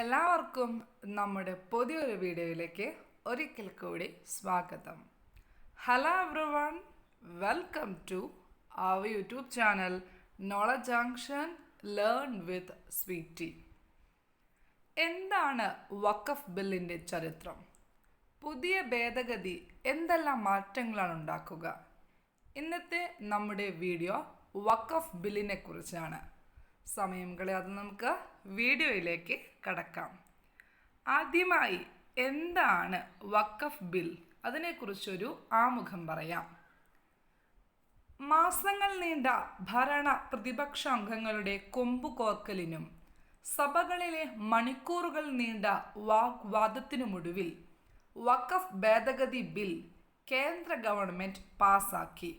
എല്ലാവർക്കും നമ്മുടെ പുതിയൊരു വീഡിയോയിലേക്ക് ഒരിക്കൽ കൂടി സ്വാഗതം. Hello everyone welcome to our YouTube channel knowledge junction learn with Sweety എന്താണ് വക്കഫ് ബില്ലിന്റെ ചരിത്രം? പുതിയ ഭേദഗതി എന്തെല്ലാം മാറ്റങ്ങളാണ് ഉണ്ടാക്കുക? ഇന്നത്തെ നമ്മുടെ വീഡിയോ വക്കഫ് ബില്ലിനെ കുറിച്ചാണ്. സമയം കളയാതെ നമുക്ക് വീഡിയോയിലേക്ക് കടക്കാം. ആദ്യമായി എന്താണ് വക്കഫ് ബിൽ? അതിനെക്കുറിച്ചൊരു ആമുഖം പറയാം. മാസങ്ങൾ നീണ്ട ഭരണ പ്രതിപക്ഷ അംഗങ്ങളുടെ കൊമ്പുകോർക്കലിനും സഭകളിലെ മണിക്കൂറുകൾ നീണ്ട വാഗ്വാദത്തിനുമൊടുവിൽ വഖഫ് ഭേദഗതി ബിൽ കേന്ദ്ര ഗവൺമെന്റ് പാസാക്കി.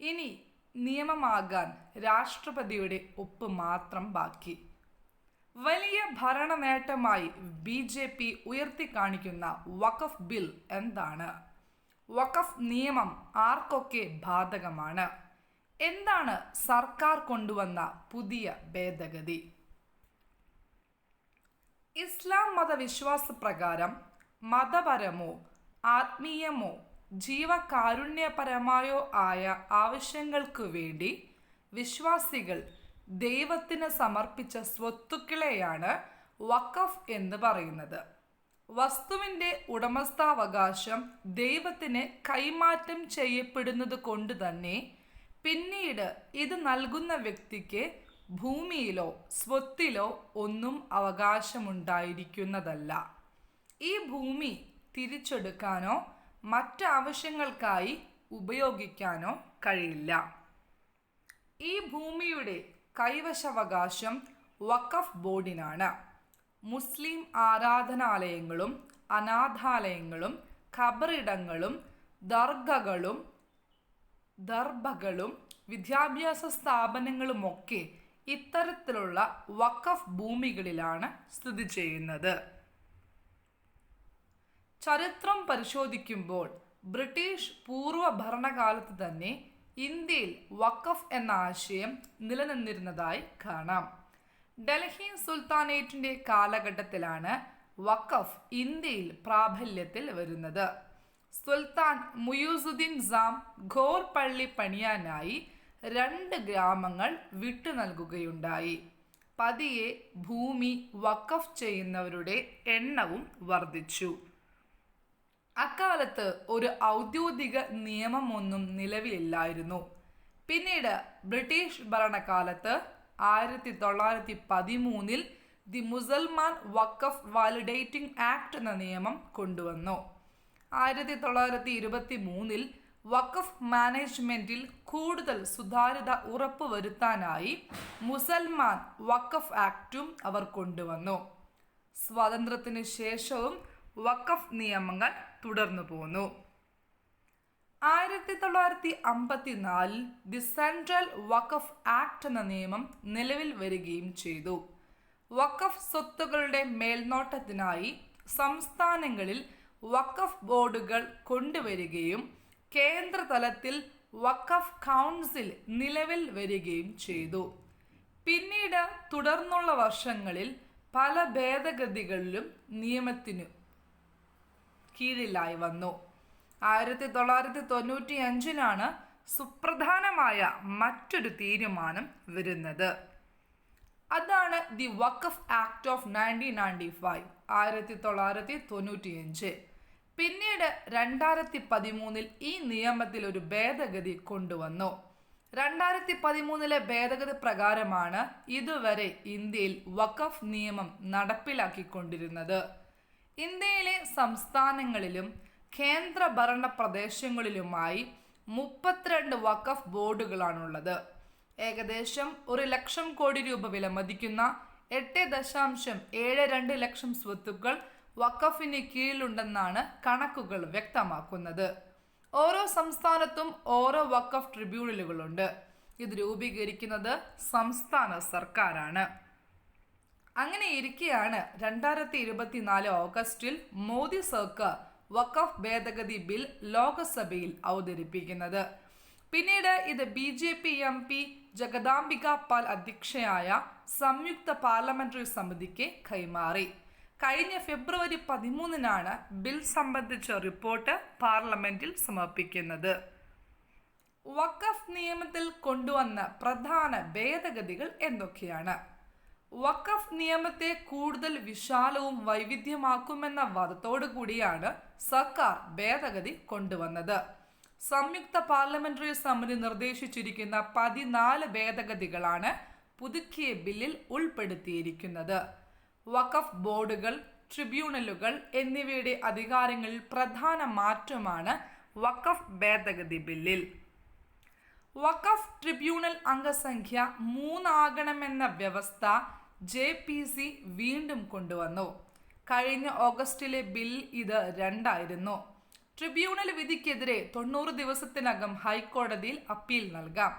ഇനി നിയമമാകാൻ രാഷ്ട്രപതിയുടെ ഒപ്പ് മാത്രം ബാക്കി. വലിയ ഭരണ നേട്ടമായി ബി ജെ പി ഉയർത്തിക്കാണിക്കുന്ന വഖഫ് ബിൽ എന്താണ്? വഖഫ് നിയമം ആർക്കൊക്കെ ബാധകമാണ്? എന്താണ് സർക്കാർ കൊണ്ടുവന്ന പുതിയ ഭേദഗതി? ഇസ്ലാം മതവിശ്വാസ പ്രകാരം മതപരമോ ആത്മീയമോ ജീവകാരുണ്യപരമായോ ആയ ആവശ്യങ്ങൾക്കു വേണ്ടി വിശ്വാസികൾ ദൈവത്തിന് സമർപ്പിച്ച സ്വത്തുക്കളെയാണ് വഖഫ് എന്ന് പറയുന്നത്. വസ്തുവിന്റെ ഉടമസ്ഥാവകാശം ദൈവത്തിന് കൈമാറ്റം ചെയ്യപ്പെടുന്നത് കൊണ്ട് തന്നെ പിന്നീട് ഇത് നൽകുന്ന വ്യക്തിക്ക് ഭൂമിയിലോ സ്വത്തിലോ ഒന്നും അവകാശമുണ്ടായിരിക്കുന്നതല്ല. ഈ ഭൂമി തിരിച്ചെടുക്കാനോ മറ്റാവശ്യങ്ങൾക്കായി ഉപയോഗിക്കാനോ കഴിയില്ല. ഈ ഭൂമിയുടെ കൈവശാവകാശം വഖഫ് ബോർഡിനാണ്. മുസ്ലിം ആരാധനാലയങ്ങളും അനാഥാലയങ്ങളും ഖബറിടങ്ങളും ദർഗകളും ദർഭകളും വിദ്യാഭ്യാസ സ്ഥാപനങ്ങളുമൊക്കെ ഇത്തരത്തിലുള്ള വഖഫ് ഭൂമികളിലാണ് സ്ഥിതി ചെയ്യുന്നത്. ചരിത്രം പരിശോധിക്കുമ്പോൾ ബ്രിട്ടീഷ് പൂർവ ഭരണകാലത്ത് തന്നെ ഇന്ത്യയിൽ വഖഫ് എന്ന ആശയം നിലനിന്നിരുന്നതായി കാണാം. ഡൽഹി സുൽത്താനേറ്റിന്റെ കാലഘട്ടത്തിലാണ് വഖഫ് ഇന്ത്യയിൽ പ്രാബല്യത്തിൽ വരുന്നത്. സുൽത്താൻ മുയൂസുദ്ദീൻ സാം ഘോർ പള്ളി പണിയാനായി രണ്ട് ഗ്രാമങ്ങൾ വിട്ടു നൽകുകയുണ്ടായി. പതിയെ ഭൂമി വഖഫ് ചെയ്യുന്നവരുടെ എണ്ണവും വർദ്ധിച്ചു. അക്കാലത്ത് ഒരു ഔദ്യോഗിക നിയമമൊന്നും നിലവിലില്ലായിരുന്നു. പിന്നീട് ബ്രിട്ടീഷ് ഭരണകാലത്ത് ആയിരത്തി തൊള്ളായിരത്തി പതിമൂന്നിൽ the Mussalman Wakf validating act എന്ന നിയമം കൊണ്ടുവന്നു. ആയിരത്തി തൊള്ളായിരത്തി ഇരുപത്തി മൂന്നിൽ വഖഫ് മാനേജ്മെന്റിൽ കൂടുതൽ സുതാര്യത ഉറപ്പുവരുത്താനായി മുസൽമാൻ വഖഫ് ആക്റ്റും അവർ കൊണ്ടുവന്നു. സ്വാതന്ത്ര്യത്തിന് ശേഷവും വഖഫ് നിയമങ്ങൾ തുടർന്നു പോന്നു. ആയിരത്തി തൊള്ളായിരത്തി അമ്പത്തി നാലിൽ ദി സെൻട്രൽ വഖഫ് ആക്ട് എന്ന നിയമം നിലവിൽ വരികയും ചെയ്തു. വഖഫ് സ്വത്തുക്കളുടെ മേൽനോട്ടത്തിനായി സംസ്ഥാനങ്ങളിൽ വഖഫ് ബോർഡുകൾ കൊണ്ടുവരികയും കേന്ദ്ര തലത്തിൽ വഖഫ് കൗൺസിൽ നിലവിൽ വരികയും ചെയ്തു. പിന്നീട് തുടർന്നുള്ള വർഷങ്ങളിൽ പല ഭേദഗതികളിലും നിയമത്തിനു കീഴിലായി വന്നു. ആയിരത്തി തൊള്ളായിരത്തി തൊണ്ണൂറ്റി അഞ്ചിലാണ് സുപ്രധാനമായ മറ്റൊരു തീരുമാനം വരുന്നത്. അതാണ് the Waqf act of nineteen ninety five ആയിരത്തി തൊള്ളായിരത്തി തൊണ്ണൂറ്റി അഞ്ച് പിന്നീട് രണ്ടായിരത്തി പതിമൂന്നിൽ ഈ നിയമത്തിൽ ഒരു ഭേദഗതി കൊണ്ടുവന്നു. രണ്ടായിരത്തി പതിമൂന്നിലെ ഭേദഗതി പ്രകാരമാണ് ഇതുവരെ ഇന്ത്യയിൽ വക്കഫ് നിയമം നടപ്പിലാക്കിക്കൊണ്ടിരുന്നത്. ഇന്ത്യയിലെ സംസ്ഥാനങ്ങളിലും കേന്ദ്രഭരണ പ്രദേശങ്ങളിലുമായി മുപ്പത്തിരണ്ട് വഖഫ് ബോർഡുകളാണുള്ളത്. ഏകദേശം ഒരു ലക്ഷം കോടി രൂപ വില മതിക്കുന്ന എട്ട് ദശാംശം ഏഴ് രണ്ട് ലക്ഷം സ്വത്തുക്കൾ വഖഫിന് കീഴിലുണ്ടെന്നാണ് കണക്കുകൾ വ്യക്തമാക്കുന്നത്. ഓരോ സംസ്ഥാനത്തും ഓരോ വഖഫ് ട്രിബ്യൂണലുകളുണ്ട്. ഇത് രൂപീകരിക്കുന്നത് സംസ്ഥാന സർക്കാരാണ്. അങ്ങനെ ഇരിക്കെയാണ് രണ്ടായിരത്തി ഇരുപത്തിനാല് ഓഗസ്റ്റിൽ മോദി സർക്കാർ വഖഫ് ഭേദഗതി ബിൽ ലോക്സഭയിൽ അവതരിപ്പിക്കുന്നത്. പിന്നീട് ഇത് B J P M P Jagdambika Pal അധ്യക്ഷയായ സംയുക്ത പാർലമെന്ററി സമിതിക്ക് കൈമാറി. കഴിഞ്ഞ ഫെബ്രുവരി പതിമൂന്നിനാണ് ബിൽ സംബന്ധിച്ച റിപ്പോർട്ട് പാർലമെന്റിൽ സമർപ്പിക്കുന്നത്. വഖഫ് നിയമത്തിൽ കൊണ്ടുവന്ന പ്രധാന ഭേദഗതികൾ എന്തൊക്കെയാണ്? വഖഫ് നിയമത്തെ കൂടുതൽ വിശാലവും വൈവിധ്യമാക്കുമെന്ന വാദത്തോടു കൂടിയാണ് സർക്കാർ ഭേദഗതി കൊണ്ടുവന്നത്. സംയുക്ത പാർലമെന്ററി സമിതി നിർദ്ദേശിച്ചിരിക്കുന്ന പതിനാല് ഭേദഗതികളാണ് പുതുക്കിയ ബില്ലിൽ ഉൾപ്പെടുത്തിയിരിക്കുന്നത്. വഖഫ് ബോർഡുകൾ ട്രിബ്യൂണലുകൾ എന്നിവയുടെ അധികാരങ്ങളിൽ പ്രധാന മാറ്റമാണ് വഖഫ് ഭേദഗതി ബില്ലിൽ. വഖഫ് ട്രിബ്യൂണൽ അംഗസംഖ്യ മൂന്നാകണമെന്ന വ്യവസ്ഥ ജെ പി സി വീണ്ടും കൊണ്ടുവന്നു. കഴിഞ്ഞ ഓഗസ്റ്റിലെ ബിൽ ഇത് രണ്ടായിരുന്നു. ട്രിബ്യൂണൽ വിധിക്കെതിരെ തൊണ്ണൂറ് ദിവസത്തിനകം ഹൈക്കോടതിയിൽ അപ്പീൽ നൽകാം.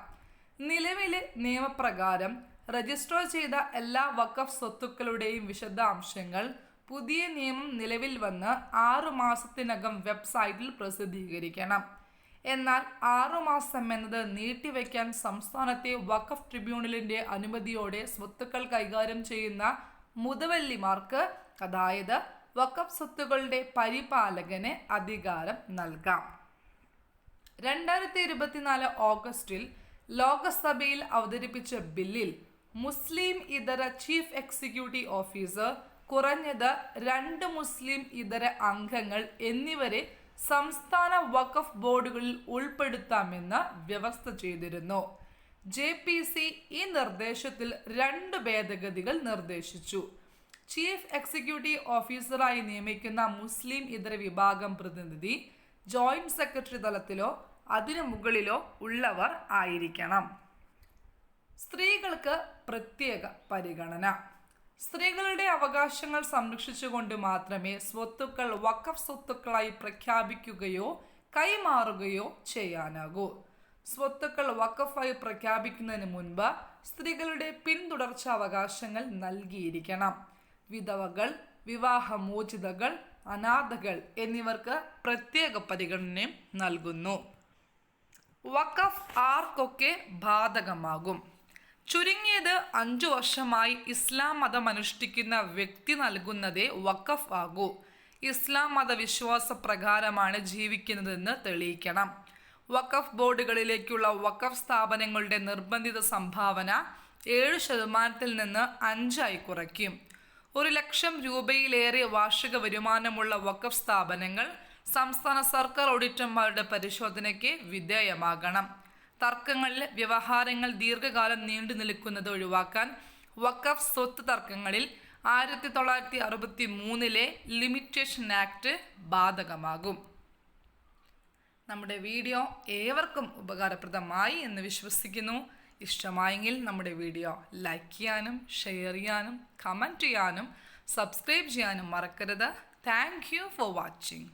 നിലവിലെ നിയമപ്രകാരം രജിസ്റ്റർ ചെയ്ത എല്ലാ വഖഫ് സ്വത്തുക്കളുടെയും വിശദാംശങ്ങൾ പുതിയ നിയമം നിലവിൽ വന്ന് ആറു മാസത്തിനകം വെബ്സൈറ്റിൽ പ്രസിദ്ധീകരിക്കണം. എന്നാൽ ആറുമാസം എന്നത് നീട്ടിവെക്കാൻ സംസ്ഥാനത്തെ വഖഫ് ട്രിബ്യൂണലിന്റെ അനുമതിയോടെ സ്വത്തുക്കൾ കൈകാര്യം ചെയ്യുന്ന മുതവല്ലിമാർക്ക് അതായത് വഖഫ് സ്വത്തുക്കളുടെ പരിപാലകന് അധികാരം നൽകാം. രണ്ടായിരത്തി ഇരുപത്തിനാല് ഓഗസ്റ്റിൽ ലോകസഭയിൽ അവതരിപ്പിച്ച ബില്ലിൽ മുസ്ലിം ഇതര ചീഫ് എക്സിക്യൂട്ടീവ് ഓഫീസർ കുറഞ്ഞത് രണ്ട് മുസ്ലിം ഇതര അംഗങ്ങൾ എന്നിവരെ സംസ്ഥാന വഖഫ് ബോർഡുകളിൽ ഉൾപ്പെടുത്താമെന്ന് വ്യവസ്ഥ ചെയ്തിരുന്നു. ജെ പി സി ഈ നിർദ്ദേശത്തിൽ രണ്ട് ഭേദഗതികൾ നിർദ്ദേശിച്ചു. ചീഫ് എക്സിക്യൂട്ടീവ് ഓഫീസറായി നിയമിക്കുന്ന മുസ്ലിം ഇതര വിഭാഗം പ്രതിനിധി ജോയിന്റ് സെക്രട്ടറി തലത്തിലോ അതിനു മുകളിലോ ഉള്ളവർ ആയിരിക്കണം. സ്ത്രീകൾക്ക് പ്രത്യേക പരിഗണന. സ്ത്രീകളുടെ അവകാശങ്ങൾ സംരക്ഷിച്ചുകൊണ്ട് മാത്രമേ സ്വത്തുക്കൾ വഖഫ് സ്വത്തുക്കളായി പ്രഖ്യാപിക്കുകയോ കൈമാറുകയോ ചെയ്യാനാകൂ. സ്വത്തുക്കൾ വഖഫായി പ്രഖ്യാപിക്കുന്നതിന് മുൻപ് സ്ത്രീകളുടെ പിന്തുടർച്ച അവകാശങ്ങൾ നൽകിയിരിക്കണം. വിധവകൾ വിവാഹമോചിതകൾ അനാഥകൾ എന്നിവർക്ക് പ്രത്യേക പരിഗണനയും നൽകുന്നു. വഖഫ് ആർക്കൊക്കെ ബാധകമാകും? ചുരുങ്ങിയത് അഞ്ചു വർഷമായി ഇസ്ലാം മതം അനുഷ്ഠിക്കുന്ന വ്യക്തി നൽകുന്നതേ വഖഫ് ആകൂ. ഇസ്ലാം മതവിശ്വാസ പ്രകാരമാണ് ജീവിക്കുന്നതെന്ന് തെളിയിക്കണം. വഖഫ് ബോർഡുകളിലേക്കുള്ള വഖഫ് സ്ഥാപനങ്ങളുടെ നിർബന്ധിത സംഭാവന ഏഴ് ശതമാനത്തിൽ നിന്ന് അഞ്ചായി കുറയ്ക്കും. ഒരു ലക്ഷം രൂപയിലേറെ വാർഷിക വരുമാനമുള്ള വഖഫ് സ്ഥാപനങ്ങൾ സംസ്ഥാന സർക്കാർ ഓഡിറ്റർമാരുടെ പരിശോധനയ്ക്ക് വിധേയമാകണം. തർക്കങ്ങളിൽ വ്യവഹാരങ്ങൾ ദീർഘകാലം നീണ്ടു നിൽക്കുന്നത് ഒഴിവാക്കാൻ വഖഫ് സ്വത്ത് തർക്കങ്ങളിൽ ആയിരത്തി തൊള്ളായിരത്തി അറുപത്തി മൂന്നിലെ ലിമിറ്റേഷൻ ആക്ട് ബാധകമാകും. നമ്മുടെ വീഡിയോ ഏവർക്കും ഉപകാരപ്രദമായി എന്ന് വിശ്വസിക്കുന്നു. ഇഷ്ടമായെങ്കിൽ നമ്മുടെ വീഡിയോ ലൈക്ക് ചെയ്യാനും ഷെയർ ചെയ്യാനും കമന്റ് ചെയ്യാനും സബ്സ്ക്രൈബ് ചെയ്യാനും മറക്കരുത്. Thank you for watching